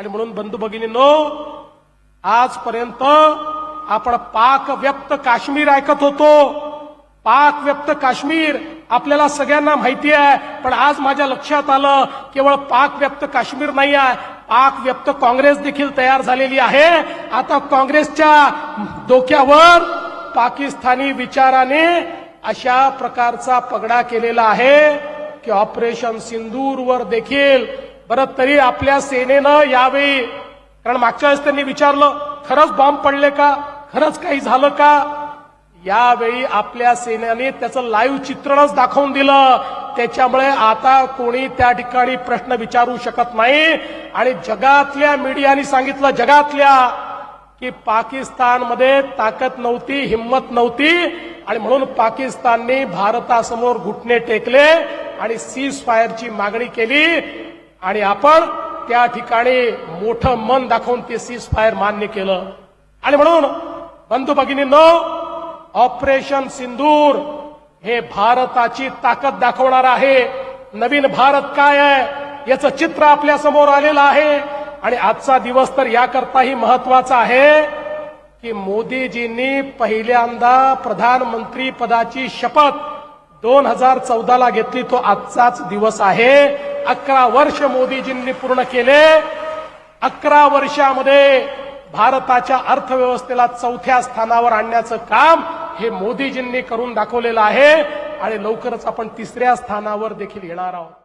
आणि म्हणून बंधू भगिनींनो आजपर्यंत आपण पाक व्यक्त काश्मीर ऐकत होतो. पाक व्यक्त काश्मीर आपल्याला सगळ्यांना माहिती आहे पण आज माझ्या लक्षात आलं केवळ पाक व्यक्त काश्मीर नाही आहे पाक व्यक्त काँग्रेस देखील तयार झालेली आहे. आता काँग्रेसच्या डोक्यावर पाकिस्तानी विचाराने अशा प्रकारचा पगडा केलेला आहे की ऑपरेशन सिंदूरवर देखील बरं तरी आपल्या सेनेनं यावेळी कारण मागच्या वेळेस त्यांनी विचारलं खरंच बॉम्ब पडले का? खरंच काही झालं का? यावेळी आपल्या सेनेने त्याचं लाईव्ह चित्रणच दाखवून दिलं. त्याच्यामुळे आता कोणी त्या ठिकाणी प्रश्न विचारू शकत नाही. आणि जगातल्या मीडियाने सांगितलं जगातल्या की पाकिस्तानमध्ये ताकद नव्हती हिंमत नव्हती. आणि म्हणून पाकिस्तानने भारतासमोर घुटणे टेकले आणि सीज फायरची मागणी केली. आणि आपण त्या ठिकाणी मोठं मन दाखवून ते सीज फायर मान्य केलं. आणि म्हणून बंधू भगिनींनो ऑपरेशन सिंदूर हे भारताची ताकद दाखवणार आहे. नवीन भारत काय आहे याचं चित्र आपल्यासमोर आलेलं आहे. आणि आजचा दिवस तर याकरताही महत्त्वाचा आहे की मोदीजींनी पहिल्यांदा प्रधानमंत्री पदाची शपथ दोन हजार चौदाला घेतली. तो आजचाच दिवस आहे. अकरा वर्ष मोदीजींनी पूर्ण केले. अकरा वर्षामध्ये भारताच्या अर्थव्यवस्थेला चौथ्या स्थानावर आणण्याचं काम हे मोदीजींनी करून दाखवलेलं आहे. आणि लवकरच आपण तिसऱ्या स्थानावर देखील येणार आहोत.